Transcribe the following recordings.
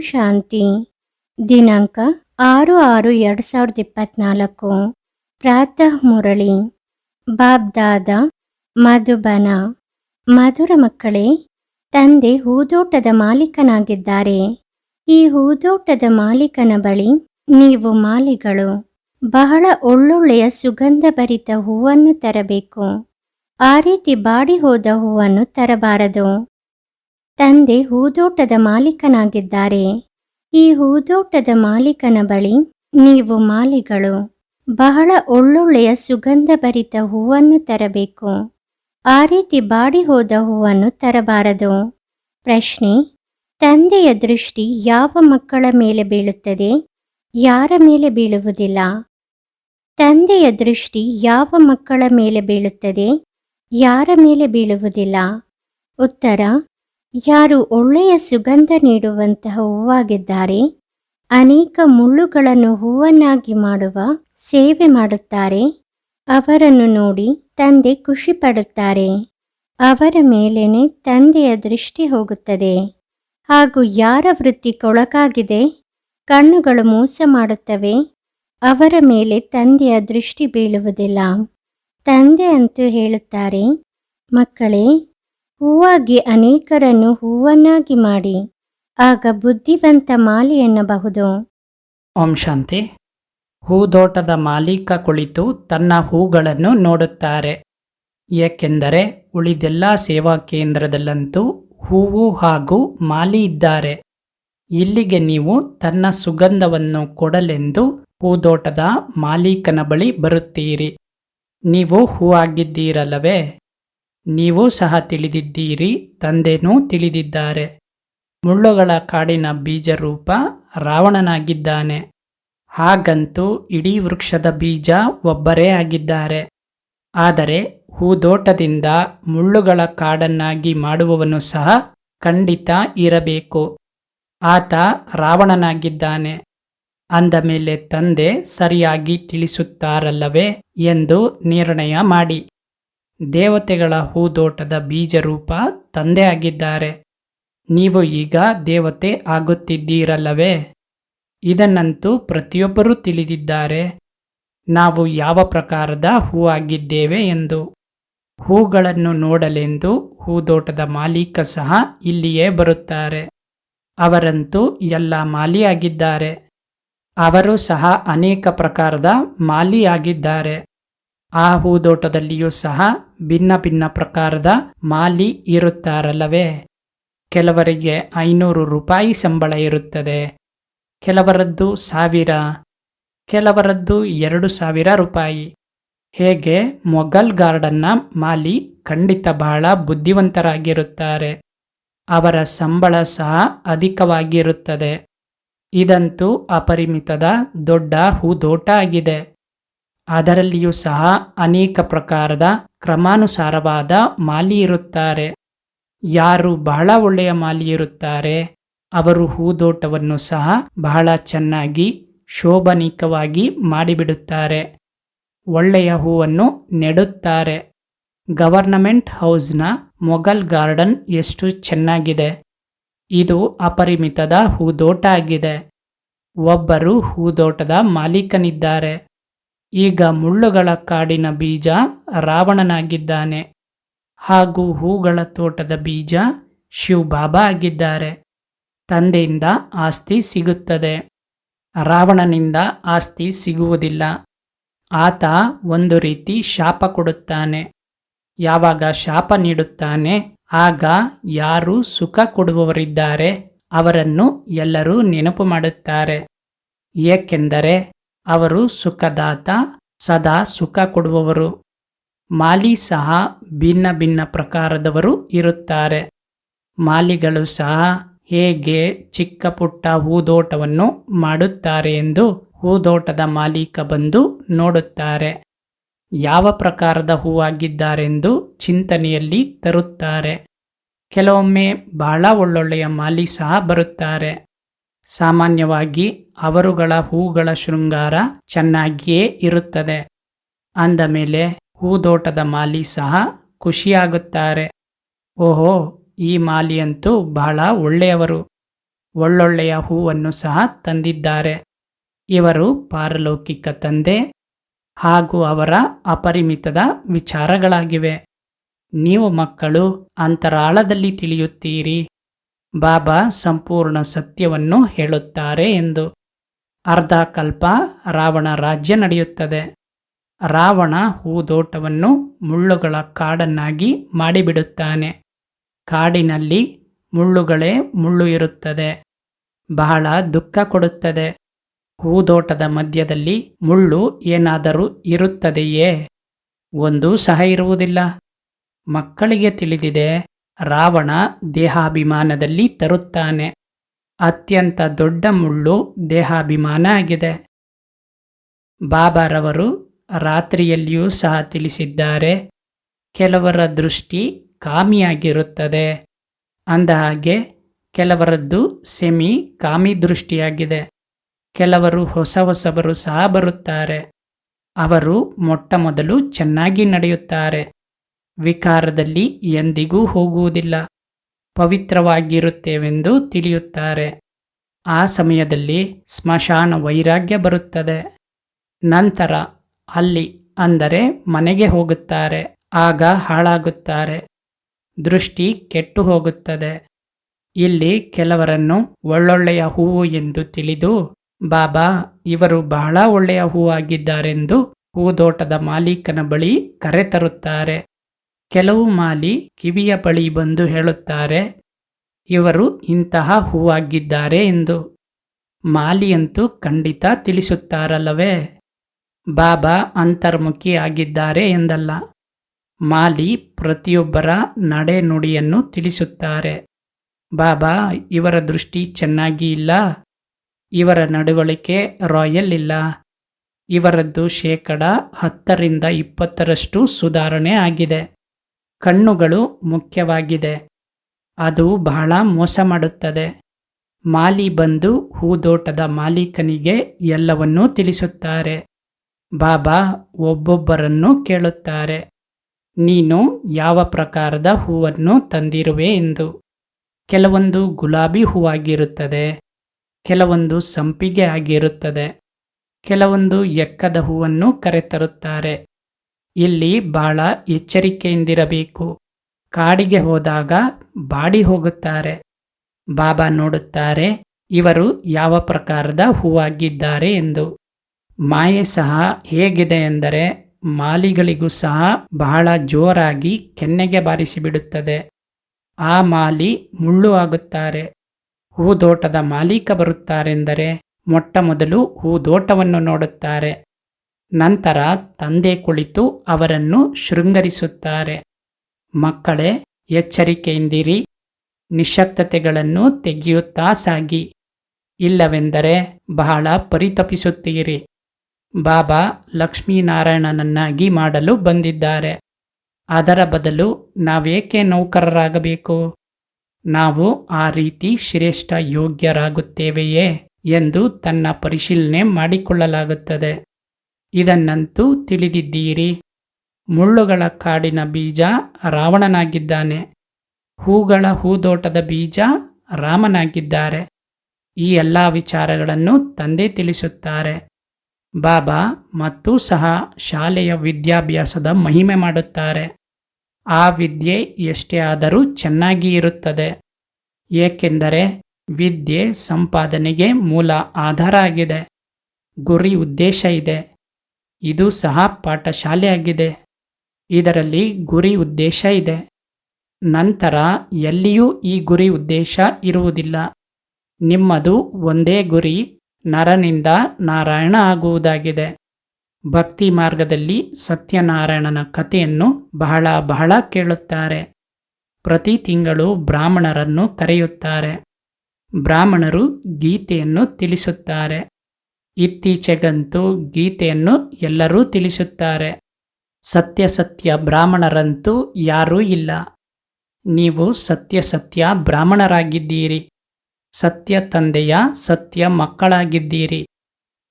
ಶಾಂತಿ. ದಿನಾಂಕ ಆರು ಆರು ಎರಡು ಸಾವಿರದ ಇಪ್ಪತ್ನಾಲ್ಕು. ಪ್ರಾತಃ ಮುರಳಿ. ಬಾಬ್ದಾದ ಮಧುಬನ. ಮಧುರ ಮಕ್ಕಳೇ, ತಂದೆ ಹೂದೋಟದ ಮಾಲೀಕನಾಗಿದ್ದಾರೆ. ಈ ಹೂದೋಟದ ಮಾಲೀಕನ ಬಳಿ ನೀವು ಮಾಲಿಗಳು. ಬಹಳ ಒಳ್ಳೊಳ್ಳೆಯ ಸುಗಂಧಭರಿತ ಹೂವನ್ನು ತರಬೇಕು. ಆ ರೀತಿ ಬಾಡಿ ಹೋದ ಹೂವನ್ನು ತರಬಾರದು. ತಂದೆ ಹೂದೋಟದ ಮಾಲೀಕನಾಗಿದ್ದಾರೆ. ಈ ಹೂದೋಟದ ಮಾಲೀಕನ ಬಳಿ ನೀವು ಮಾಲಿಗಳು, ಬಹಳ ಒಳ್ಳೊಳ್ಳೆಯ ಸುಗಂಧಭರಿತ ಹೂವನ್ನು ತರಬೇಕು. ಆ ರೀತಿ ಬಾಡಿ ಹೋದ ಹೂವನ್ನು ತರಬಾರದು. ಪ್ರಶ್ನೆ, ತಂದೆಯ ದೃಷ್ಟಿ ಯಾವ ಮಕ್ಕಳ ಮೇಲೆ ಬೀಳುತ್ತದೆ? ಯಾರ ಮೇಲೆ ಬೀಳುವುದಿಲ್ಲ? ತಂದೆಯ ದೃಷ್ಟಿ ಯಾವ ಮಕ್ಕಳ ಮೇಲೆ ಬೀಳುತ್ತದೆ? ಯಾರ ಮೇಲೆ ಬೀಳುವುದಿಲ್ಲ? ಉತ್ತರ ಯಾರು ಒಳ್ಳೆಯ ಸುಗಂಧ ನೀಡುವಂತಹ ಹೂವಾಗಿದ್ದಾರೆ, ಅನೇಕ ಮುಳ್ಳುಗಳನ್ನು ಹೂವನ್ನಾಗಿ ಮಾಡುವ ಸೇವೆ ಮಾಡುತ್ತಾರೆ, ಅವರನ್ನು ನೋಡಿ ತಂದೆ ಖುಷಿ ಪಡುತ್ತಾರೆ ಅವರ ಮೇಲೇನೆ ತಂದೆಯ ದೃಷ್ಟಿ ಹೋಗುತ್ತದೆ. ಹಾಗೂ ಯಾರ ವೃತ್ತಿ ಕೊಳಕಾಗಿದೆ, ಕಣ್ಣುಗಳು ಮೋಸ ಮಾಡುತ್ತವೆ, ಅವರ ಮೇಲೆ ತಂದೆಯ ದೃಷ್ಟಿ ಬೀಳುವುದಿಲ್ಲ. ತಂದೆ ಅಂತೂ ಹೇಳುತ್ತಾರೆ, ಮಕ್ಕಳೇ ಹೂವಾಗಿ ಅನೇಕರನ್ನು ಹೂವನ್ನಾಗಿ ಮಾಡಿ, ಆಗ ಬುದ್ಧಿವಂತ ಮಾಲಿ ಎನ್ನಬಹುದು. ಓಂ ಶಾಂತಿ. ಹೂದೋಟದ ಮಾಲೀಕ ಕುಳಿತು ತನ್ನ ಹೂಗಳನ್ನು ನೋಡುತ್ತಾರೆ. ಏಕೆಂದರೆ ಉಳಿದೆಲ್ಲ ಸೇವಾ ಕೇಂದ್ರದಲ್ಲಂತೂ ಹೂವು ಹಾಗೂ ಮಾಲಿ ಇದ್ದಾರೆ. ಇಲ್ಲಿಗೆ ನೀವು ತನ್ನ ಸುಗಂಧವನ್ನು ಕೊಡಲೆಂದು ಹೂದೋಟದ ಮಾಲೀಕನ ಬಳಿ ಬರುತ್ತೀರಿ. ನೀವು ಹೂ ಆಗಿದ್ದೀರಲ್ಲವೇ ನೀವು ಸಹ ತಿಳಿದಿದ್ದೀರಿ, ತಂದೆನೂ ತಿಳಿದಿದ್ದಾರೆ. ಮುಳ್ಳುಗಳ ಕಾಡಿನ ಬೀಜರೂಪ ರಾವಣನಾಗಿದ್ದಾನೆ. ಹಾಗಂತೂ ಇಡೀ ವೃಕ್ಷದ ಬೀಜ ಒಬ್ಬರೇ ಆಗಿದ್ದಾರೆ. ಆದರೆ ಹೂದೋಟದಿಂದ ಮುಳ್ಳುಗಳ ಕಾಡನ್ನಾಗಿ ಮಾಡುವವನು ಸಹ ಖಂಡಿತ ಇರಬೇಕು. ಆತ ರಾವಣನಾಗಿದ್ದಾನೆ. ಅಂದ ಮೇಲೆ ತಂದೆ ಸರಿಯಾಗಿ ತಿಳಿಸುತ್ತಾರಲ್ಲವೇ ಎಂದು ನಿರ್ಣಯ ಮಾಡಿ. ದೇವತೆಗಳ ಹೂದೋಟದ ಬೀಜರೂಪ ತಂದೆ ಆಗಿದ್ದಾರೆ ನೀವು ಈಗ ದೇವತೆ ಆಗುತ್ತಿದ್ದೀರಲ್ಲವೇ? ಇದನ್ನಂತೂ ಪ್ರತಿಯೊಬ್ಬರೂ ತಿಳಿದಿದ್ದಾರೆ. ನಾವು ಯಾವ ಪ್ರಕಾರದ ಹೂವಾಗಿದ್ದೇವೆ ಎಂದು. ಹೂಗಳನ್ನು ನೋಡಲೆಂದು ಹೂದೋಟದ ಮಾಲೀಕ ಸಹ ಇಲ್ಲಿಯೇ ಬರುತ್ತಾರೆ. ಅವರಂತೂ ಎಲ್ಲ ಮಾಲಿಯಾಗಿದ್ದಾರೆ. ಅವರು ಸಹ ಅನೇಕ ಪ್ರಕಾರದ ಮಾಲಿಯಾಗಿದ್ದಾರೆ. ಆ ಹೂದೋಟದಲ್ಲಿಯೂ ಸಹ ಭಿನ್ನ ಭಿನ್ನ ಪ್ರಕಾರದ ಮಾಲಿ ಇರುತ್ತಾರಲ್ಲವೇ? ಕೆಲವರಿಗೆ ಐನೂರು ರೂಪಾಯಿ ಸಂಬಳ ಇರುತ್ತದೆ. ಕೆಲವರದ್ದು ಸಾವಿರ. ಕೆಲವರದ್ದು ಎರಡು ಸಾವಿರ ರೂಪಾಯಿ. ಹೇಗೆ ಮೊಘಲ್ ಗಾರ್ಡನ್ನ ಮಾಲಿ ಖಂಡಿತ ಬಹಳ ಬುದ್ಧಿವಂತರಾಗಿರುತ್ತಾರೆ. ಅವರ ಸಂಬಳ ಸಹ ಅಧಿಕವಾಗಿರುತ್ತದೆ. ಇದಂತೂ ಅಪರಿಮಿತದ ದೊಡ್ಡ ಹೂದೋಟ ಆಗಿದೆ. ಅದರಲ್ಲಿಯೂ ಸಹ ಅನೇಕ ಪ್ರಕಾರದ ಕ್ರಮಾನುಸಾರವಾದ ಮಾಲಿ ಇರುತ್ತಾರೆ. ಯಾರು ಬಹಳ ಒಳ್ಳೆಯ ಮಾಲಿ ಇರುತ್ತಾರೆ, ಅವರು ಹೂದೋಟವನ್ನು ಸಹ ಬಹಳ ಚೆನ್ನಾಗಿ ಶೋಭನೀಕವಾಗಿ ಮಾಡಿಬಿಡುತ್ತಾರೆ. ಒಳ್ಳೆಯ ಹೂವನ್ನು ನೆಡುತ್ತಾರೆ. ಗವರ್ನಮೆಂಟ್ ಹೌಸ್ನ ಮೊಘಲ್ ಗಾರ್ಡನ್ ಎಷ್ಟು ಚೆನ್ನಾಗಿದೆ. ಇದು ಅಪರಿಮಿತದ ಹೂದೋಟ ಆಗಿದೆ. ಒಬ್ಬರು ಹೂದೋಟದ ಮಾಲೀಕನಿದ್ದಾರೆ. ಈಗ ಮುಳ್ಳುಗಳ ಕಾಡಿನ ಬೀಜ ರಾವಣನಾಗಿದ್ದಾನೆ. ಹಾಗೂ ಹೂಗಳ ತೋಟದ ಬೀಜ ಶಿವಬಾಬಾ ಆಗಿದ್ದಾರೆ. ತಂದೆಯಿಂದ ಆಸ್ತಿ ಸಿಗುತ್ತದೆ. ರಾವಣನಿಂದ ಆಸ್ತಿ ಸಿಗುವುದಿಲ್ಲ. ಆತ ಒಂದು ರೀತಿ ಶಾಪ ಕೊಡುತ್ತಾನೆ. ಯಾವಾಗ ಶಾಪ ನೀಡುತ್ತಾನೆ, ಆಗ ಯಾರು ಸುಖ ಕೊಡುವವರಿದ್ದಾರೆ, ಅವರನ್ನು ಎಲ್ಲರೂ ನೆನಪು ಮಾಡುತ್ತಾರೆ. ಏಕೆಂದರೆ ಅವರು ಸುಖದಾತ, ಸದಾ ಸುಖ ಕೊಡುವವರು. ಮಾಲಿ ಸಹ ಭಿನ್ನ ಭಿನ್ನ ಪ್ರಕಾರದವರು ಇರುತ್ತಾರೆ. ಮಾಲಿಗಳು ಸಹ ಹೇಗೆ ಚಿಕ್ಕ ಪುಟ್ಟ ಹೂದೋಟವನ್ನು ಮಾಡುತ್ತಾರೆ ಎಂದು ಹೂದೋಟದ ಮಾಲೀಕ ಬಂದು ನೋಡುತ್ತಾರೆ. ಯಾವ ಪ್ರಕಾರದ ಹೂವಾಗಿದ್ದಾರೆಂದು ಚಿಂತನೆಯಲ್ಲಿ ತರುತ್ತಾರೆ. ಕೆಲವೊಮ್ಮೆ ಬಹಳ ಒಳ್ಳೊಳ್ಳೆಯ ಮಾಲಿ ಸಹ ಬರುತ್ತಾರೆ. ಸಾಮಾನ್ಯವಾಗಿ ಅವರುಗಳ ಹೂಗಳ ಶೃಂಗಾರ ಚೆನ್ನಾಗಿಯೇ ಇರುತ್ತದೆ. ಅಂದ ಮೇಲೆ ಹೂದೋಟದ ಮಾಲಿ ಸಹ ಖುಷಿಯಾಗುತ್ತಾರೆ. ಓಹೋ, ಈ ಮಾಲಿಯಂತೂ ಬಹಳ ಒಳ್ಳೆಯವರು. ಒಳ್ಳೊಳ್ಳೆಯ ಹೂವನ್ನು ಸಹ ತಂದಿದ್ದಾರೆ. ಇವರು ಪಾರಲೌಕಿಕ ತಂದೆ ಹಾಗೂ ಅವರ ಅಪರಿಮಿತದ ವಿಚಾರಗಳಾಗಿವೆ. ನೀವು ಮಕ್ಕಳು ಅಂತರಾಳದಲ್ಲಿ ತಿಳಿಯುತ್ತೀರಿ. ಬಾಬಾ ಸಂಪೂರ್ಣ ಸತ್ಯವನ್ನು ಹೇಳುತ್ತಾರೆ ಎಂದು ಅರ್ಧ ಕಲ್ಪ ರಾವಣ ರಾಜ್ಯ ನಡೆಯುತ್ತದೆ. ರಾವಣ ಹೂದೋಟವನ್ನು ಮುಳ್ಳುಗಳ ಕಾಡನ್ನಾಗಿ ಮಾಡಿಬಿಡುತ್ತಾನೆ. ಕಾಡಿನಲ್ಲಿ ಮುಳ್ಳುಗಳೇ ಮುಳ್ಳು ಇರುತ್ತದೆ. ಬಹಳ ದುಃಖ ಕೊಡುತ್ತದೆ. ಹೂದೋಟದ ಮಧ್ಯದಲ್ಲಿ ಮುಳ್ಳು ಏನಾದರೂ ಇರುತ್ತದೆಯೇ? ಒಂದೂ ಸಹ ಇರುವುದಿಲ್ಲ. ಮಕ್ಕಳಿಗೆ ತಿಳಿದಿದೆ ರಾವಣ ದೇಹಾಭಿಮಾನದಲ್ಲಿ ತರುತ್ತಾನೆ. ಅತ್ಯಂತ ದೊಡ್ಡ ಮುಳ್ಳು ದೇಹಾಭಿಮಾನ ಆಗಿದೆ. ಬಾಬಾರವರು ರಾತ್ರಿಯಲ್ಲಿಯೂ ಸಹ ತಿಳಿಸಿದ್ದಾರೆ, ಕೆಲವರ ದೃಷ್ಟಿ ಕಾಮಿಯಾಗಿರುತ್ತದೆ. ಅಂದ ಹಾಗೆ ಕೆಲವರದ್ದು ಸೆಮಿ ಕಾಮಿ ದೃಷ್ಟಿಯಾಗಿದೆ ಕೆಲವರು ಹೊಸ ಹೊಸಬರು ಸಹ ಬರುತ್ತಾರೆ. ಅವರು ಮೊಟ್ಟ ಮೊದಲು ಚೆನ್ನಾಗಿ ನಡೆಯುತ್ತಾರೆ. ವಿಕಾರದಲ್ಲಿ ಎಂದಿಗೂ ಹೋಗುವುದಿಲ್ಲ. ಪವಿತ್ರವಾಗಿರುತ್ತೇವೆಂದು ತಿಳಿಯುತ್ತಾರೆ. ಆ ಸಮಯದಲ್ಲಿ ಸ್ಮಶಾನ ವೈರಾಗ್ಯ ಬರುತ್ತದೆ. ನಂತರ ಅಲ್ಲಿ ಅಂದರೆ ಮನೆಗೆ ಹೋಗುತ್ತಾರೆ. ಆಗ ಹಾಳಾಗುತ್ತಾರೆ. ದೃಷ್ಟಿ ಕೆಟ್ಟು ಹೋಗುತ್ತದೆ. ಇಲ್ಲಿ ಕೆಲವರನ್ನು ಒಳ್ಳೊಳ್ಳೆಯ ಹೂವು ಎಂದು ತಿಳಿದು, ಬಾಬಾ, ಇವರು ಬಹಳ ಒಳ್ಳೆಯ ಹೂವಾಗಿದ್ದಾರೆಂದು ಹೂದೋಟದ ಮಾಲೀಕನ ಬಳಿ ಕರೆತರುತ್ತಾರೆ. ಕೆಲವು ಮಾಲಿ ಕಿವಿಯ ಬಳಿ ಬಂದು ಹೇಳುತ್ತಾರೆ, ಇವರು ಇಂತಹ ಹೂವಾಗಿದ್ದಾರೆ ಎಂದು. ಮಾಲಿಯಂತೂ ಖಂಡಿತ ತಿಳಿಸುತ್ತಾರಲ್ಲವೇ? ಬಾಬಾ ಅಂತರ್ಮುಖಿ ಆಗಿದ್ದಾರೆ ಎಂದಲ್ಲ. ಮಾಲಿ ಪ್ರತಿಯೊಬ್ಬರ ನಡೆ ನುಡಿಯನ್ನು ತಿಳಿಸುತ್ತಾರೆ, ಬಾಬಾ, ಇವರ ದೃಷ್ಟಿ ಚೆನ್ನಾಗಿ ಇಲ್ಲ. ಇವರ ನಡವಳಿಕೆ ರಾಯಲ್ ಇಲ್ಲ. ಇವರದ್ದು ಶೇಕಡ ಹತ್ತರಿಂದ ಇಪ್ಪತ್ತರಷ್ಟು ಸುಧಾರಣೆ ಆಗಿದೆ. ಕಣ್ಣುಗಳು ಮುಖ್ಯವಾಗಿದೆ. ಅದು ಬಹಳ ಮೋಸ ಮಾಡುತ್ತದೆ. ಮಾಲಿ ಬಂದು ಹೂದೋಟದ ಮಾಲೀಕನಿಗೆ ಎಲ್ಲವನ್ನೂ ತಿಳಿಸುತ್ತಾರೆ. ಬಾಬಾ ಒಬ್ಬೊಬ್ಬರನ್ನು ಕೇಳುತ್ತಾರೆ. ನೀನು ಯಾವ ಪ್ರಕಾರದ ಹೂವನ್ನು ತಂದಿರುವೆ ಎಂದು. ಕೆಲವೊಂದು ಗುಲಾಬಿ ಹೂವಾಗಿರುತ್ತದೆ. ಕೆಲವೊಂದು ಸಂಪಿಗೆ ಆಗಿರುತ್ತದೆ. ಕೆಲವೊಂದು ಎಕ್ಕದ ಹೂವನ್ನು ಕರೆತರುತ್ತಾರೆ. ಇಲ್ಲಿ ಬಹಳ ಎಚ್ಚರಿಕೆಯಿಂದಿರಬೇಕು. ಕಾಡಿಗೆ ಹೋದಾಗ ಬಾಡಿ ಹೋಗುತ್ತಾರೆ. ಬಾಬಾ ನೋಡುತ್ತಾರೆ, ಇವರು ಯಾವ ಪ್ರಕಾರದ ಹೂವಾಗಿದ್ದಾರೆ ಎಂದು. ಮಾಯೆ ಸಹ ಹೇಗಿದೆ ಎಂದರೆ, ಮಾಲಿಗಳಿಗೂ ಸಹ ಬಹಳ ಜೋರಾಗಿ ಕೆನ್ನೆಗೆ ಬಾರಿಸಿಬಿಡುತ್ತದೆ ಆ ಮಾಲಿ ಮುಳ್ಳು ಆಗುತ್ತಾರೆ. ಹೂದೋಟದ ಮಾಲೀಕ ಬರುತ್ತಾರೆಂದರೆ, ಮೊಟ್ಟ ಮೊದಲು ಹೂದೋಟವನ್ನು ನೋಡುತ್ತಾರೆ. ನಂತರ ತಂದೆ ಕುಳಿತು ಅವರನ್ನು ಶೃಂಗರಿಸುತ್ತಾರೆ. ಮಕ್ಕಳೇ, ಎಚ್ಚರಿಕೆಯಿಂದಿರಿ. ನಿಶಕ್ತತೆಗಳನ್ನು ತೆಗೆಯುತ್ತಾ ಸಾಗಿ. ಇಲ್ಲವೆಂದರೆ ಬಹಳ ಪರಿತಪಿಸುತ್ತೀರಿ. ಬಾಬಾ ಲಕ್ಷ್ಮೀನಾರಾಯಣನನ್ನಾಗಿ ಮಾಡಲು ಬಂದಿದ್ದಾರೆ. ಅದರ ಬದಲು ನಾವೇಕೆ ನೌಕರರಾಗಬೇಕು? ನಾವು ಆ ರೀತಿ ಶ್ರೇಷ್ಠ ಯೋಗ್ಯರಾಗುತ್ತೇವೆಯೇ ಎಂದು ತನ್ನ ಪರಿಶೀಲನೆ ಮಾಡಿಕೊಳ್ಳಲಾಗುತ್ತದೆ. ಇದನ್ನಂತೂ ತಿಳಿದಿದ್ದೀರಿ. ಮುಳ್ಳುಗಳ ಕಾಡಿನ ಬೀಜ ರಾವಣನಾಗಿದ್ದಾನೆ. ಹೂಗಳ ಹೂದೋಟದ ಬೀಜ ರಾಮನಾಗಿದ್ದಾರೆ. ಈ ಎಲ್ಲ ವಿಚಾರಗಳನ್ನು ತಂದೆ ತಿಳಿಸುತ್ತಾರೆ. ಬಾಬಾ ಮತ್ತು ಸಹ ಶಾಲೆಯ ವಿದ್ಯಾಭ್ಯಾಸದ ಮಹಿಮೆ ಮಾಡುತ್ತಾರೆ. ಆ ವಿದ್ಯೆ ಎಷ್ಟೇ ಆದರೂ ಚೆನ್ನಾಗಿ ಇರುತ್ತದೆ. ಏಕೆಂದರೆ ವಿದ್ಯೆ ಸಂಪಾದನೆಗೆ ಮೂಲ ಆಧಾರ ಆಗಿದೆ. ಗುರಿ ಉದ್ದೇಶ ಇದೆ. ಇದು ಸಹ ಪಾಠಶಾಲೆಯಾಗಿದೆ ಇದರಲ್ಲಿ ಗುರಿ ಉದ್ದೇಶ ಇದೆ. ನಂತರ ಎಲ್ಲಿಯೂ ಈ ಗುರಿ ಉದ್ದೇಶ ಇರುವುದಿಲ್ಲ. ನಿಮ್ಮದು ಒಂದೇ ಗುರಿ, ನರನಿಂದ ನಾರಾಯಣ ಆಗುವುದಾಗಿದೆ. ಭಕ್ತಿ ಮಾರ್ಗದಲ್ಲಿ ಸತ್ಯನಾರಾಯಣನ ಕಥೆಯನ್ನು ಬಹಳ ಬಹಳ ಕೇಳುತ್ತಾರೆ. ಪ್ರತಿ ತಿಂಗಳು ಬ್ರಾಹ್ಮಣರನ್ನು ಕರೆಯುತ್ತಾರೆ. ಬ್ರಾಹ್ಮಣರು ಗೀತೆಯನ್ನು ತಿಳಿಸುತ್ತಾರೆ. ಇತ್ತೀಚೆಗಂತೂ ಗೀತೆಯನ್ನು ಎಲ್ಲರೂ ತಿಳಿಸುತ್ತಾರೆ. ಸತ್ಯ ಸತ್ಯ ಬ್ರಾಹ್ಮಣರಂತೂ ಯಾರೂ ಇಲ್ಲ. ನೀವು ಸತ್ಯ ಸತ್ಯ ಬ್ರಾಹ್ಮಣರಾಗಿದ್ದೀರಿ. ಸತ್ಯ ತಂದೆಯ ಸತ್ಯ ಮಕ್ಕಳಾಗಿದ್ದೀರಿ.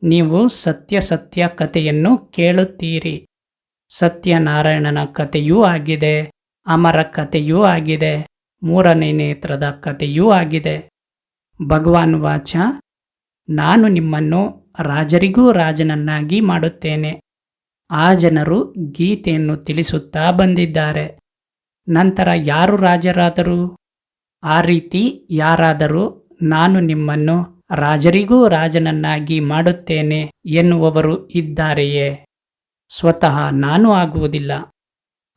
ನೀವು ಸತ್ಯ ಸತ್ಯ ಕಥೆಯನ್ನು ಕೇಳುತ್ತೀರಿ. ಸತ್ಯನಾರಾಯಣನ ಕಥೆಯೂ ಆಗಿದೆ. ಅಮರ ಕಥೆಯೂ ಆಗಿದೆ. ಮೂರನೇ ನೇತ್ರದ ಕಥೆಯೂ ಆಗಿದೆ. ಭಗವಾನ್ ವಾಚ, ನಾನು ನಿಮ್ಮನ್ನು ರಾಜರಿಗೂ ರಾಜನನ್ನಾಗಿ ಮಾಡುತ್ತೇನೆ. ಆ ಜನರು ಗೀತೆಯನ್ನು ತಿಳಿಸುತ್ತಾ ಬಂದಿದ್ದಾರೆ. ನಂತರ ಯಾರು ರಾಜರಾದರು? ಆ ರೀತಿ ಯಾರಾದರೂ ನಾನು ನಿಮ್ಮನ್ನು ರಾಜರಿಗೂ ರಾಜನನ್ನಾಗಿ ಮಾಡುತ್ತೇನೆ ಎನ್ನುವವರು ಇದ್ದಾರೆಯೇ? ಸ್ವತಃ ನಾನು ಆಗುವುದಿಲ್ಲ.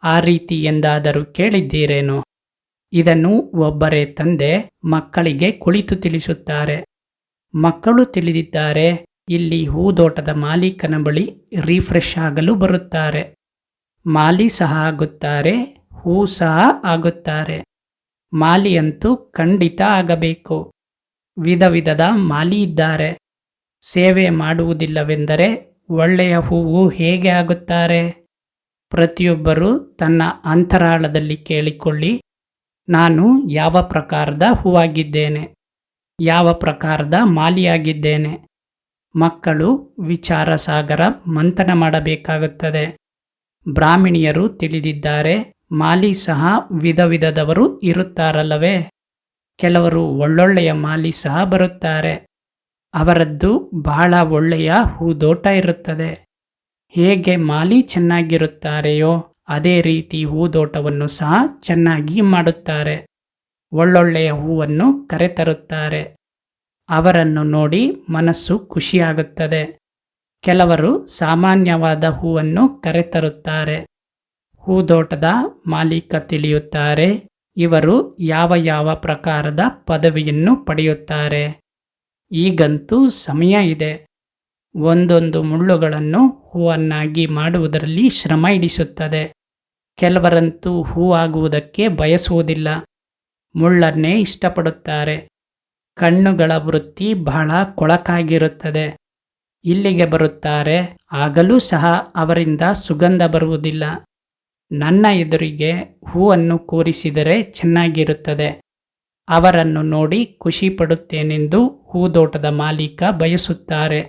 ಆ ರೀತಿ ಎಂದಾದರೂ ಕೇಳಿದ್ದೀರೇನು? ಇದನ್ನು ಒಬ್ಬರೇ ತಂದೆ ಮಕ್ಕಳಿಗೆ ಕುಳಿತು ತಿಳಿಸುತ್ತಾರೆ. ಮಕ್ಕಳು ತಿಳಿದಿದ್ದಾರೆ. ಇಲ್ಲಿ ಹೂದೋಟದ ಮಾಲೀಕನ ಬಳಿ ರಿಫ್ರೆಶ್ ಆಗಲು ಬರುತ್ತಾರೆ. ಮಾಲಿ ಸಹ ಆಗುತ್ತಾರೆ, ಹೂ ಸಹ ಆಗುತ್ತಾರೆ. ಮಾಲಿಯಂತೂ ಖಂಡಿತ ಆಗಬೇಕು. ವಿಧ ವಿಧದ ಮಾಲಿ ಇದ್ದಾರೆ. ಸೇವೆ ಮಾಡುವುದಿಲ್ಲವೆಂದರೆ ಒಳ್ಳೆಯ ಹೂವು ಹೇಗೆ ಆಗುತ್ತಾರೆ? ಪ್ರತಿಯೊಬ್ಬರೂ ತನ್ನ ಅಂತರಾಳದಲ್ಲಿ ಕೇಳಿಕೊಳ್ಳಿ, ನಾನು ಯಾವ ಪ್ರಕಾರದ ಹೂವಾಗಿದ್ದೇನೆ? ಯಾವ ಪ್ರಕಾರದ ಮಾಲಿಯಾಗಿದ್ದೇನೆ? ಮಕ್ಕಳು ವಿಚಾರ ಸಾಗರ ಮಂಥನ ಮಾಡಬೇಕಾಗುತ್ತದೆ. ಬ್ರಾಹ್ಮಣಿಯರು ತಿಳಿದಿದ್ದಾರೆ, ಮಾಲಿ ಸಹ ವಿಧ ವಿಧದವರು ಇರುತ್ತಾರಲ್ಲವೇ? ಕೆಲವರು ಒಳ್ಳೊಳ್ಳೆಯ ಮಾಲಿ ಸಹ ಬರುತ್ತಾರೆ. ಅವರದ್ದು ಬಹಳ ಒಳ್ಳೆಯ ಹೂದೋಟ ಇರುತ್ತದೆ. ಹೇಗೆ ಮಾಲಿ ಚೆನ್ನಾಗಿರುತ್ತಾರೆಯೋ, ಅದೇ ರೀತಿ ಹೂದೋಟವನ್ನು ಸಹ ಚೆನ್ನಾಗಿ ಮಾಡುತ್ತಾರೆ. ಒಳ್ಳೊಳ್ಳೆಯ ಹೂವನ್ನು ಕರೆತರುತ್ತಾರೆ. ಅವರನ್ನು ನೋಡಿ ಮನಸ್ಸು ಖುಷಿಯಾಗುತ್ತದೆ. ಕೆಲವರು ಸಾಮಾನ್ಯವಾದ ಹೂವನ್ನು ಕರೆತರುತ್ತಾರೆ. ಹೂದೋಟದ ಮಾಲೀಕ ತಿಳಿಯುತ್ತಾರೆ. ಇವರು ಯಾವ ಯಾವ ಪ್ರಕಾರದ ಪದವಿಯನ್ನು ಪಡೆಯುತ್ತಾರೆ. ಈಗಂತೂ ಸಮಯ ಇದೆ. ಒಂದೊಂದು ಮುಳ್ಳುಗಳನ್ನು ಹೂವನ್ನಾಗಿ ಮಾಡುವುದರಲ್ಲಿ ಶ್ರಮ ಹಿಡಿಸುತ್ತದೆ ಕೆಲವರಂತೂ ಹೂವಾಗುವುದಕ್ಕೆ ಬಯಸುವುದಿಲ್ಲ. ಮುಳ್ಳನ್ನೇ ಇಷ್ಟಪಡುತ್ತಾರೆ. ಕಣ್ಣುಗಳ ವೃತ್ತಿ ಬಹಳ ಕೊಳಕಾಗಿರುತ್ತದೆ. ಇಲ್ಲಿಗೆ ಬರುತ್ತಾರೆ, ಆಗಲೂ ಸಹ ಅವರಿಂದ ಸುಗಂಧ ಬರುವುದಿಲ್ಲ. ನನ್ನ ಎದುರಿಗೆ ಹೂವನ್ನು ಕೂರಿಸಿದರೆ ಚೆನ್ನಾಗಿರುತ್ತದೆ. ಅವರನ್ನು ನೋಡಿ ಖುಷಿ ಪಡುತ್ತೇನೆಂದು ಹೂದೋಟದ ಮಾಲೀಕ ಬಯಸುತ್ತಾರೆ.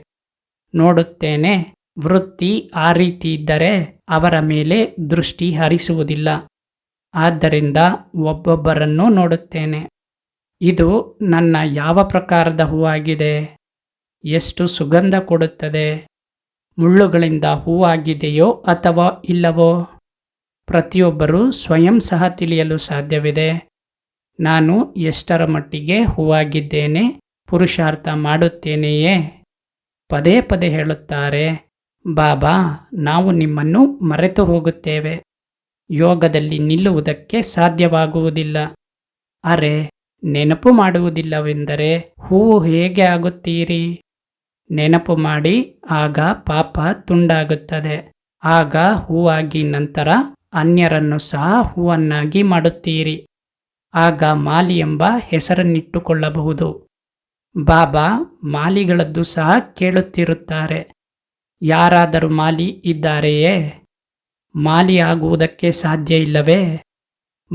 ನೋಡುತ್ತೇನೆ, ವೃತ್ತಿ ಆ ರೀತಿ ಇದ್ದರೆ ಅವರ ಮೇಲೆ ದೃಷ್ಟಿ ಹರಿಸುವುದಿಲ್ಲ. ಆದ್ದರಿಂದ ಒಬ್ಬೊಬ್ಬರನ್ನು ನೋಡುತ್ತೇನೆ. ಇದು ನನ್ನ ಯಾವ ಪ್ರಕಾರದ ಹೂವಾಗಿದೆ? ಎಷ್ಟು ಸುಗಂಧ ಕೊಡುತ್ತದೆ? ಮುಳ್ಳುಗಳಿಂದ ಹೂವಾಗಿದೆಯೋ ಅಥವಾ ಇಲ್ಲವೋ? ಪ್ರತಿಯೊಬ್ಬರೂ ಸ್ವಯಂ ಸಹ ತಿಳಿಯಲು ಸಾಧ್ಯವಿದೆ. ನಾನು ಎಷ್ಟರ ಮಟ್ಟಿಗೆ ಹೂವಾಗಿದ್ದೇನೆ, ಪುರುಷಾರ್ಥ ಮಾಡುತ್ತೇನೆಯೇ? ಪದೇ ಪದೇ ಹೇಳುತ್ತಾರೆ, ಬಾಬಾ, ನಾವು ನಿಮ್ಮನ್ನು ಮರೆತು ಹೋಗುತ್ತೇವೆ. ಯೋಗದಲ್ಲಿ ನಿಲ್ಲುವುದಕ್ಕೆ ಸಾಧ್ಯವಾಗುವುದಿಲ್ಲ. ಅರೆ ನೆನಪು ಮಾಡುವುದಿಲ್ಲವೆಂದರೆ ಹೂವು ಹೇಗೆ ಆಗುತ್ತೀರಿ? ನೆನಪು ಮಾಡಿ, ಆಗ ಪಾಪ ತುಂಡಾಗುತ್ತದೆ. ಆಗ ಹೂವಾಗಿ ನಂತರ ಅನ್ಯರನ್ನು ಸಹ ಹೂವನ್ನಾಗಿ ಮಾಡುತ್ತೀರಿ. ಆಗ ಮಾಲಿ ಎಂಬ ಹೆಸರನ್ನಿಟ್ಟುಕೊಳ್ಳಬಹುದು. ಬಾಬಾ ಮಾಲಿಗಳದ್ದು ಸಹ ಕೇಳುತ್ತಿರುತ್ತಾರೆ. ಯಾರಾದರೂ ಮಾಲಿ ಇದ್ದಾರೆಯೇ? ಮಾಲಿ ಆಗುವುದಕ್ಕೆ ಸಾಧ್ಯ ಇಲ್ಲವೇ?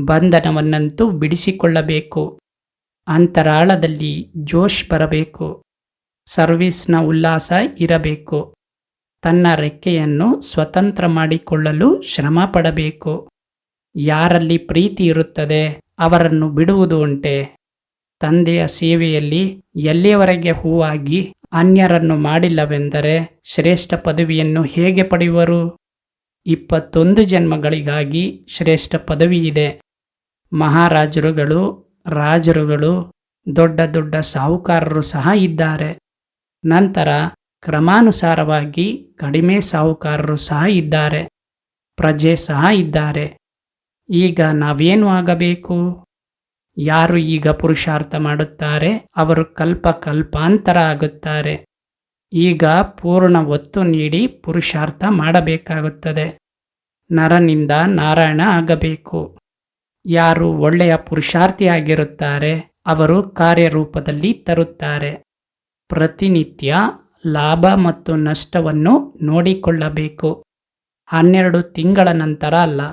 ಬಂಧನವನ್ನಂತೂ ಬಿಡಿಸಿಕೊಳ್ಳಬೇಕು. ಅಂತರಾಳದಲ್ಲಿ ಜೋಶ್ ಬರಬೇಕು. ಸರ್ವಿಸ್ನ ಉಲ್ಲಾಸ ಇರಬೇಕು. ತನ್ನ ರೆಕ್ಕೆಯನ್ನು ಸ್ವತಂತ್ರ ಮಾಡಿಕೊಳ್ಳಲು ಶ್ರಮ ಪಡಬೇಕು. ಯಾರಲ್ಲಿ ಪ್ರೀತಿ ಇರುತ್ತದೆ ಅವರನ್ನು ಬಿಡುವುದು ಉಂಟೆ. ತಂದೆಯ ಸೇವೆಯಲ್ಲಿ ಎಲ್ಲಿಯವರೆಗೆ ಹೂವಾಗಿ ಅನ್ಯರನ್ನು ಮಾಡಿಲ್ಲವೆಂದರೆ ಶ್ರೇಷ್ಠ ಪದವಿಯನ್ನು ಹೇಗೆ ಪಡೆಯುವರು? ಇಪ್ಪತ್ತೊಂದು ಜನ್ಮಗಳಿಗಾಗಿ ಶ್ರೇಷ್ಠ ಪದವಿ ಇದೆ ಮಹಾರಾಜರುಗಳು ರಾಜರುಗಳು, ದೊಡ್ಡ ದೊಡ್ಡ ಸಾಹುಕಾರರು ಸಹ ಇದ್ದಾರೆ. ನಂತರ ಕ್ರಮಾನುಸಾರವಾಗಿ ಕಡಿಮೆ ಸಾಹುಕಾರರು ಸಹ ಇದ್ದಾರೆ. ಪ್ರಜೆ ಸಹ ಇದ್ದಾರೆ. ಈಗ ನಾವೇನು ಆಗಬೇಕು? ಯಾರು ಈಗ ಪುರುಷಾರ್ಥ ಮಾಡುತ್ತಾರೆ? ಅವರು ಕಲ್ಪ ಕಲ್ಪಾಂತರ ಆಗುತ್ತಾರೆ. ಈಗ ಪೂರ್ಣ ಒತ್ತು ನೀಡಿ ಪುರುಷಾರ್ಥ ಮಾಡಬೇಕಾಗುತ್ತದೆ. ನರನಿಂದ ನಾರಾಯಣ ಆಗಬೇಕು. ಯಾರು ಒಳ್ಳೆಯ ಪುರುಷಾರ್ಥಿಯಾಗಿರುತ್ತಾರೆ, ಅವರು ಕಾರ್ಯರೂಪದಲ್ಲಿ ತರುತ್ತಾರೆ. ಪ್ರತಿನಿತ್ಯ ಲಾಭ ಮತ್ತು ನಷ್ಟವನ್ನು ನೋಡಿಕೊಳ್ಳಬೇಕು. ಹನ್ನೆರಡು ತಿಂಗಳ ನಂತರ ಅಲ್ಲ,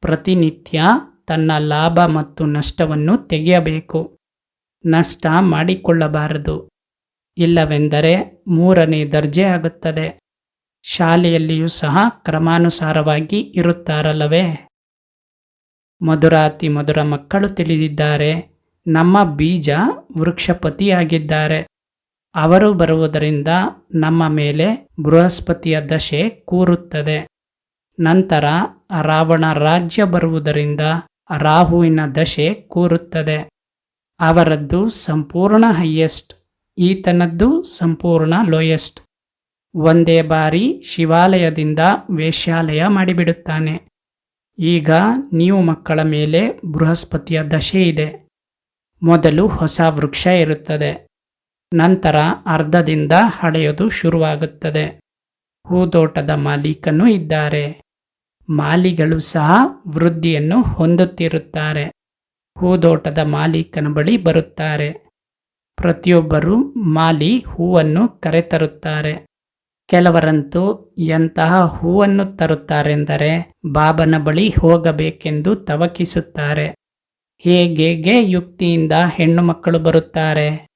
ಪ್ರತಿನಿತ್ಯ ತನ್ನ ಲಾಭ ಮತ್ತು ನಷ್ಟವನ್ನು ತೆಗೆಯಬೇಕು. ನಷ್ಟ ಮಾಡಿಕೊಳ್ಳಬಾರದು. ಇಲ್ಲವೆಂದರೆ ಮೂರನೇ ದರ್ಜೆ ಆಗುತ್ತದೆ. ಶಾಲೆಯಲ್ಲಿಯೂ ಸಹ ಕ್ರಮಾನುಸಾರವಾಗಿ ಇರುತ್ತಾರಲ್ಲವೇ? ಮಧುರಾತಿ ಮಧುರ ಮಕ್ಕಳು ತಿಳಿದಿದ್ದಾರೆ. ನಮ್ಮ ಬೀಜ ವೃಕ್ಷಪತಿಯಾಗಿದ್ದಾರೆ. ಅವರು ಬರುವುದರಿಂದ ನಮ್ಮ ಮೇಲೆ ಬೃಹಸ್ಪತಿಯ ದಶೆ ಕೂರುತ್ತದೆ. ನಂತರ ರಾವಣ ರಾಜ್ಯ ಬರುವುದರಿಂದ ರಾಹುವಿನ ದಶೆ ಕೂರುತ್ತದೆ. ಅವರದ್ದು ಸಂಪೂರ್ಣ ಹೈಯೆಸ್ಟ್, ಈತನದ್ದು ಸಂಪೂರ್ಣ ಲೋಯೆಸ್ಟ್. ಒಂದೇ ಬಾರಿ ಶಿವಾಲಯದಿಂದ ವೇಶ್ಯಾಲಯ ಮಾಡಿಬಿಡುತ್ತಾನೆ. ಈಗ ನೀವು ಮಕ್ಕಳ ಮೇಲೆ ಬೃಹಸ್ಪತಿಯ ದಶೆ ಇದೆ. ಮೊದಲು ಹೊಸ ವೃಕ್ಷ ಇರುತ್ತದೆ. ನಂತರ ಅರ್ಧದಿಂದ ಹಳೆಯದು ಶುರುವಾಗುತ್ತದೆ. ಹೂದೋಟದ ಮಾಲೀಕನೂ ಇದ್ದಾರೆ. ಮಾಲಿಗಳು ಸಹ ವೃದ್ಧಿಯನ್ನು ಹೊಂದುತ್ತಿರುತ್ತಾರೆ. ಹೂದೋಟದ ಮಾಲೀಕನ ಬಳಿ ಬರುತ್ತಾರೆ. ಪ್ರತಿಯೊಬ್ಬರು ಮಾಲಿ ಹೂವನ್ನು ಕರೆತರುತ್ತಾರೆ. ಕೆಲವರಂತೂ ಎಂತಹ ಹೂವನ್ನು ತರುತ್ತಾರೆಂದರೆ ಬಾಬನ ಬಳಿ ಹೋಗಬೇಕೆಂದು ತವಕಿಸುತ್ತಾರೆ. ಹೇಗೆ ಯುಕ್ತಿಯಿಂದ ಹೆಣ್ಣು ಮಕ್ಕಳು ಬರುತ್ತಾರೆ?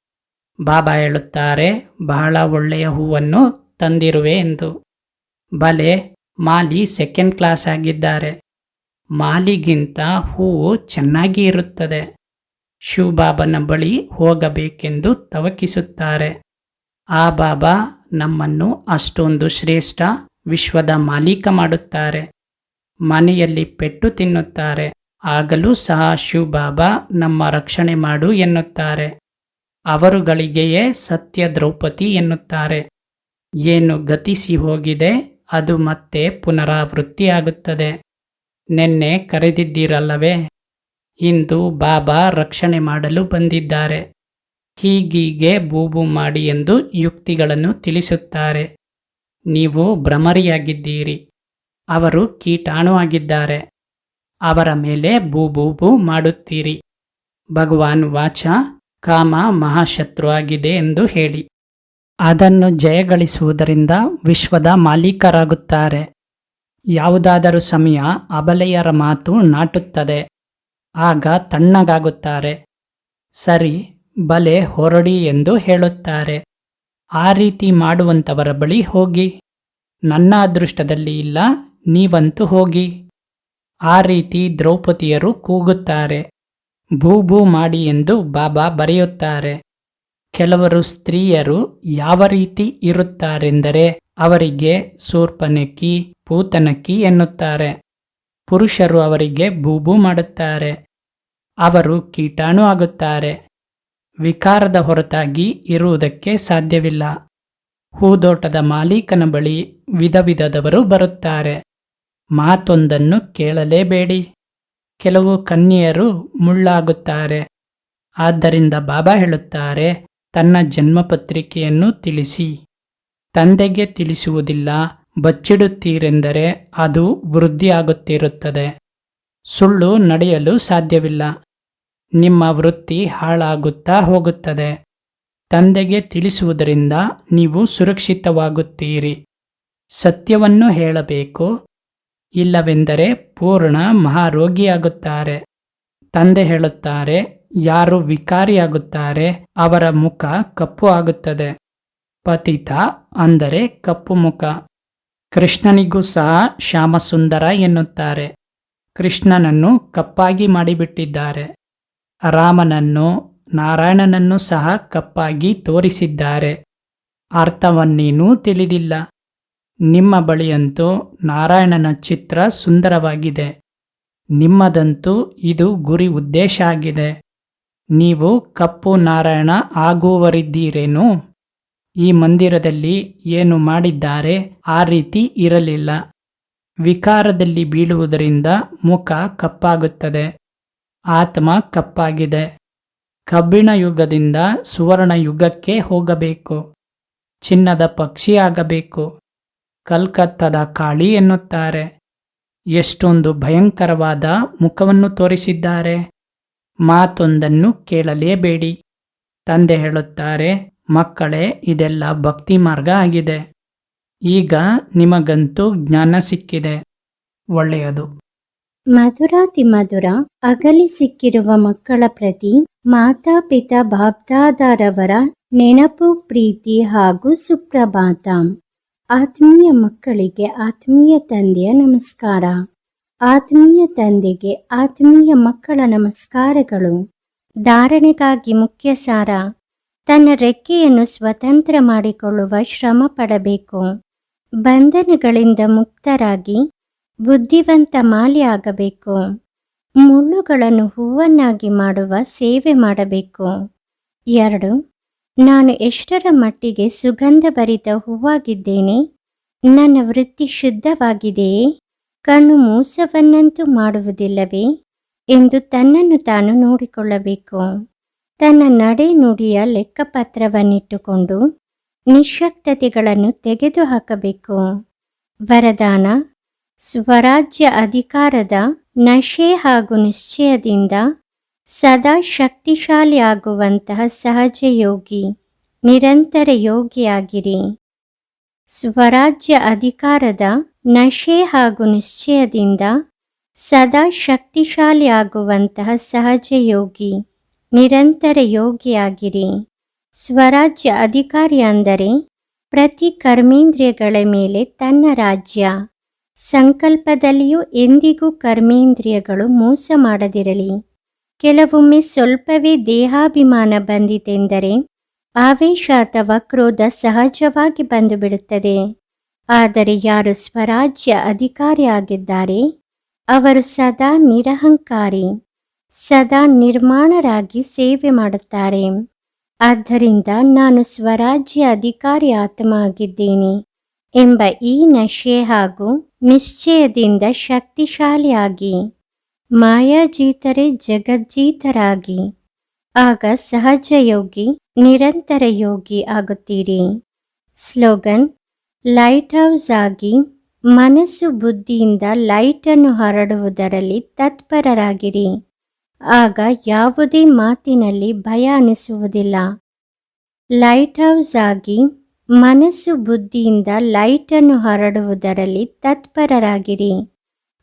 ಬಾಬಾ ಹೇಳುತ್ತಾರೆ, ಬಹಳ ಒಳ್ಳೆಯ ಹೂವನ್ನು ತಂದಿರುವೆ ಎಂದು. ಬಲೆ, ಮಾಲಿ ಸೆಕೆಂಡ್ ಕ್ಲಾಸ್ ಆಗಿದ್ದಾರೆ. ಮಾಲಿಗಿಂತ ಹೂವು ಚೆನ್ನಾಗಿ ಇರುತ್ತದೆ. ಶಿವಬಾಬನ ಬಳಿ ಹೋಗಬೇಕೆಂದು ತವಕಿಸುತ್ತಾರೆ. ಆ ಬಾಬಾ ನಮ್ಮನ್ನು ಅಷ್ಟೊಂದು ಶ್ರೇಷ್ಠ ವಿಶ್ವದ ಮಾಲೀಕ ಮಾಡುತ್ತಾರೆ. ಮನೆಯಲ್ಲಿ ಪೆಟ್ಟು ತಿನ್ನುತ್ತಾರೆ. ಆಗಲೂ ಸಹ ಶಿವಬಾಬಾ ನಮ್ಮ ರಕ್ಷಣೆ ಮಾಡು ಎನ್ನುತ್ತಾರೆ. ಅವರುಗಳಿಗೆಯೇ ಸತ್ಯ ದ್ರೌಪದಿ ಎನ್ನುತ್ತಾರೆ. ಏನು ಗತಿಸಿ ಹೋಗಿದೆ, ಅದು ಮತ್ತೆ ಪುನರಾವೃತ್ತಿಯಾಗುತ್ತದೆ. ನಿನ್ನೆ ಕರೆದಿದ್ದೀರಲ್ಲವೇ? ಇಂದು ಬಾಬಾ ರಕ್ಷಣೆ ಮಾಡಲು ಬಂದಿದ್ದಾರೆ. ಹೀಗೀಗೆ ಬೂಬು ಮಾಡಿ ಎಂದು ಯುಕ್ತಿಗಳನ್ನು ತಿಳಿಸುತ್ತಾರೆ. ನೀವು ಭ್ರಮರಿಯಾಗಿದ್ದೀರಿ. ಅವರು ಕೀಟಾಣು ಆಗಿದ್ದಾರೆ ಅವರ ಮೇಲೆ ಬೂಬೂಬು ಮಾಡುತ್ತೀರಿ. ಭಗವಾನ್ ವಾಚ ಕಾಮ ಮಹಾಶತ್ರು ಆಗಿದೆ ಎಂದು ಹೇಳಿ. ಅದನ್ನು ಜಯಗಳಿಸುವುದರಿಂದ ವಿಶ್ವದ ಮಾಲೀಕರಾಗುತ್ತಾರೆ. ಯಾವುದಾದರೂ ಸಮಯ ಅಬಲೆಯರ ಮಾತು ನಾಟುತ್ತದೆ. ಆಗ ತಣ್ಣಗಾಗುತ್ತಾರೆ. ಸರಿ ಬಲೆ ಹೊರಡಿ ಎಂದು ಹೇಳುತ್ತಾರೆ. ಆ ರೀತಿ ಮಾಡುವಂಥವರ ಬಳಿ ಹೋಗಿ. ನನ್ನ ಅದೃಷ್ಟದಲ್ಲಿ ಇಲ್ಲ, ನೀವಂತೂ ಹೋಗಿ. ಆ ರೀತಿ ದ್ರೌಪದಿಯರು ಕೂಗುತ್ತಾರೆ. ಭೂ ಭೂ ಮಾಡಿ ಎಂದು ಬಾಬಾ ಬರೆಯುತ್ತಾರೆ. ಕೆಲವರು ಸ್ತ್ರೀಯರು ಯಾವ ರೀತಿ ಇರುತ್ತಾರೆಂದರೆ ಅವರಿಗೆ ಸೂರ್ಪನಕ್ಕಿ ಪೂತನಕ್ಕಿ ಎನ್ನುತ್ತಾರೆ. ಪುರುಷರು ಅವರಿಗೆ ಬೂಬು ಮಾಡುತ್ತಾರೆ. ಅವರು ಕೀಟಾಣು ಆಗುತ್ತಾರೆ. ವಿಕಾರದ ಹೊರತಾಗಿ ಇರುವುದಕ್ಕೆ ಸಾಧ್ಯವಿಲ್ಲ. ಹೂದೋಟದ ಮಾಲೀಕನ ಬಳಿ ವಿಧ ವಿಧದವರು ಬರುತ್ತಾರೆ. ಮಾತೊಂದನ್ನು ಕೇಳಲೇಬೇಡಿ. ಕೆಲವು ಕನ್ಯೆಯರು ಮುಳ್ಳಾಗುತ್ತಾರೆ. ಆದ್ದರಿಂದ ಬಾಬಾ ಹೇಳುತ್ತಾರೆ, ತನ್ನ ಜನ್ಮಪತ್ರಿಕೆಯನ್ನು ತಿಳಿಸಿ. ತಂದೆಗೆ ತಿಳಿಸುವುದಿಲ್ಲ, ಬಚ್ಚಿಡುತ್ತೀರೆಂದರೆ ಅದು ವೃದ್ಧಿಯಾಗುತ್ತಿರುತ್ತದೆ. ಸುಳ್ಳು ನಡೆಯಲು ಸಾಧ್ಯವಿಲ್ಲ. ನಿಮ್ಮ ವೃತ್ತಿ ಹಾಳಾಗುತ್ತಾ ಹೋಗುತ್ತದೆ. ತಂದೆಗೆ ತಿಳಿಸುವುದರಿಂದ ನೀವು ಸುರಕ್ಷಿತವಾಗುತ್ತೀರಿ. ಸತ್ಯವನ್ನು ಹೇಳಬೇಕು. ಇಲ್ಲವೆಂದರೆ ಪೂರ್ಣ ಮಹಾರೋಗಿಯಾಗುತ್ತಾರೆ. ತಂದೆ ಹೇಳುತ್ತಾರೆ, ಯಾರು ವಿಕಾರಿಯಾಗುತ್ತಾರೆ, ಅವರ ಮುಖ ಕಪ್ಪು ಆಗುತ್ತದೆ. ಪತಿತ ಅಂದರೆ ಕಪ್ಪು ಮುಖ. ಕೃಷ್ಣನಿಗೂ ಸಹ ಶ್ಯಾಮಸುಂದರ ಎನ್ನುತ್ತಾರೆ. ಕೃಷ್ಣನನ್ನು ಕಪ್ಪಾಗಿ ಮಾಡಿಬಿಟ್ಟಿದ್ದಾರೆ. ರಾಮನನ್ನು, ನಾರಾಯಣನನ್ನು ಸಹ ಕಪ್ಪಾಗಿ ತೋರಿಸಿದ್ದಾರೆ. ಅರ್ಥವನ್ನೇನೂ ತಿಳಿದಿಲ್ಲ. ನಿಮ್ಮ ಬಳಿಯಂತೂ ನಾರಾಯಣನ ಚಿತ್ರ ಸುಂದರವಾಗಿದೆ. ನಿಮ್ಮದಂತೂ ಇದು ಗುರಿ ಉದ್ದೇಶ ಆಗಿದೆ. ನೀವು ಕಪ್ಪು ನಾರಾಯಣ ಆಗುವರಿದ್ದೀರೇನು ಈ ಮಂದಿರದಲ್ಲಿ ಏನು ಮಾಡಿದ್ದಾರೆ ಆ ರೀತಿ ಇರಲಿಲ್ಲ. ವಿಕಾರದಲ್ಲಿ ಬೀಳುವುದರಿಂದ ಮುಖ ಕಪ್ಪಾಗುತ್ತದೆ. ಆತ್ಮ ಕಪ್ಪಾಗಿದೆ. ಕಬ್ಬಿಣ ಯುಗದಿಂದ ಸುವರ್ಣ ಯುಗಕ್ಕೆ ಹೋಗಬೇಕು. ಚಿನ್ನದ ಪಕ್ಷಿಯಾಗಬೇಕು. ಕಲ್ಕತ್ತದ ಕಾಳಿ ಎನ್ನುತ್ತಾರೆ. ಎಷ್ಟೊಂದು ಭಯಂಕರವಾದ ಮುಖವನ್ನು ತೋರಿಸಿದ್ದಾರೆ. ಮಾತೊಂದನ್ನು ಕೇಳಲೇಬೇಡಿ. ತಂದೆ ಹೇಳುತ್ತಾರೆ, ಮಕ್ಕಳೇ, ಇದೆಲ್ಲ ಭಕ್ತಿ ಮಾರ್ಗ ಆಗಿದೆ. ಈಗ ನಿಮಗಂತೂ ಜ್ಞಾನ ಸಿಕ್ಕಿದೆ. ಒಳ್ಳೆಯದು. ಮಧುರಾತಿ ಮಧುರ ಅಗಲಿ ಸಿಕ್ಕಿರುವ ಮಕ್ಕಳ ಪ್ರತಿ ಮಾತಾಪಿತಾ ಬಾಬ್ದಾದಾರವರ ನೆನಪು, ಪ್ರೀತಿ ಹಾಗೂ ಸುಪ್ರಭಾತ. ಆತ್ಮೀಯ ಮಕ್ಕಳಿಗೆ ಆತ್ಮೀಯ ತಂದೆಯ ನಮಸ್ಕಾರ. ಆತ್ಮೀಯ ತಂದೆಗೆ ಆತ್ಮೀಯ ಮಕ್ಕಳ ನಮಸ್ಕಾರಗಳು. ಧಾರಣೆಗಾಗಿ ಮುಖ್ಯ ಸಾರ ತನ್ನ ರೆಕ್ಕೆಯನ್ನು ಸ್ವತಂತ್ರ ಮಾಡಿಕೊಳ್ಳುವ ಶ್ರಮ ಪಡಬೇಕು. ಬಂಧನಗಳಿಂದ ಮುಕ್ತರಾಗಿ ಬುದ್ಧಿವಂತ ಮಾಲೆ ಆಗಬೇಕು. ಮುಳ್ಳುಗಳನ್ನು ಹೂವನ್ನಾಗಿ ಮಾಡುವ ಸೇವೆ ಮಾಡಬೇಕು. ಎರಡು, ನಾನು ಎಷ್ಟರ ಮಟ್ಟಿಗೆ ಸುಗಂಧಭರಿತ ಹೂವಾಗಿದ್ದೇನೆ? ನನ್ನ ವೃತ್ತಿ ಶುದ್ಧವಾಗಿದೆಯೇ? ಕಣ್ಣು ಮೋಸವನ್ನಂತೂ ಮಾಡುವುದಿಲ್ಲವೇ? ಎಂದು ತನ್ನನ್ನು ತಾನು ನೋಡಿಕೊಳ್ಳಬೇಕು. ತನ್ನ ನಡೆ ನುಡಿಯ ಲೆಕ್ಕಪತ್ರವನ್ನಿಟ್ಟುಕೊಂಡು ನಿಶಕ್ತತೆಗಳನ್ನು ತೆಗೆದುಹಾಕಬೇಕು. ವರದಾನ ಸ್ವರಾಜ್ಯ ಅಧಿಕಾರದ ನಶೆ ಹಾಗೂ ನಿಶ್ಚಯದಿಂದ ಸದಾ ಶಕ್ತಿಶಾಲಿಯಾಗುವಂತಹ ಸಹಜ ಯೋಗಿ, ನಿರಂತರ ಯೋಗಿಯಾಗಿರಿ. ಸ್ವರಾಜ್ಯ ಅಧಿಕಾರದ ನಶೆ ಹಾಗೂ ನಿಶ್ಚಯದಿಂದ ಸದಾ ಶಕ್ತಿಶಾಲಿಯಾಗುವಂತಹ ಸಹಜ ಯೋಗಿ, ನಿರಂತರ ಯೋಗಿಯಾಗಿರಿ. ಸ್ವರಾಜ್ಯ ಅಧಿಕಾರಿ ಅಂದರೆ ಪ್ರತಿ ಕರ್ಮೇಂದ್ರಿಯಗಳ ಮೇಲೆ ತನ್ನ ರಾಜ್ಯ. ಸಂಕಲ್ಪದಲ್ಲಿಯೂ ಎಂದಿಗೂ ಕರ್ಮೇಂದ್ರಿಯಗಳು ಮೋಸ ಮಾಡದಿರಲಿ. ಕೆಲವೊಮ್ಮೆ ಸ್ವಲ್ಪವೇ ದೇಹಾಭಿಮಾನ ಬಂದಿತೆಂದರೆ ಆವೇಶ ಅಥವಾ ಕ್ರೋಧ ಸಹಜವಾಗಿ ಬಂದುಬಿಡುತ್ತದೆ. ಆದರೆ ಯಾರು ಸ್ವರಾಜ್ಯ ಅಧಿಕಾರಿಯಾಗಿದ್ದಾರೆ ಅವರು ಸದಾ ನಿರಹಂಕಾರಿ, ಸದಾ ನಿರ್ಮಾಣರಾಗಿ ಸೇವೆ ಮಾಡುತ್ತಾರೆ. ಆದ್ದರಿಂದ ನಾನು ಸ್ವರಾಜ್ಯ ಅಧಿಕಾರಿ ಆತ್ಮ ಆಗಿದ್ದೇನೆ. ಎಂಬ ಈ ನಶೆ ಹಾಗೂ ನಿಶ್ಚಯದಿಂದ ಶಕ್ತಿಶಾಲಿಯಾಗಿ ಮಾಯಾಜೀತರೇ ಜಗಜ್ಜೀತರಾಗಿ. ಆಗ ಸಹಜ ಯೋಗಿ ನಿರಂತರ ಯೋಗಿ ಆಗುತ್ತೀರಿ. ಸ್ಲೋಗನ್ ಲೈಟ್ ಹೌಸ್ ಆಗಿ ಮನಸ್ಸು ಬುದ್ಧಿಯಿಂದ ಲೈಟನ್ನು ಹರಡುವುದರಲ್ಲಿ ತತ್ಪರರಾಗಿರಿ. ಆಗ ಯಾವುದೇ ಮಾತಿನಲ್ಲಿ ಭಯ ಅನಿಸುವುದಿಲ್ಲ. ಲೈಟ್ ಹೌಸ್ ಆಗಿ ಮನಸ್ಸು ಬುದ್ಧಿಯಿಂದ ಲೈಟನ್ನು ಹರಡುವುದರಲ್ಲಿ ತತ್ಪರರಾಗಿರಿ.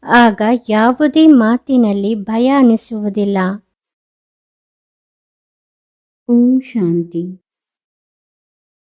ಆಗ ಯಾವುದೇ ಮಾತಿನಲ್ಲಿ ಭಯ ಅನಿಸುವುದಿಲ್ಲ. ಓಂ ಶಾಂತಿ.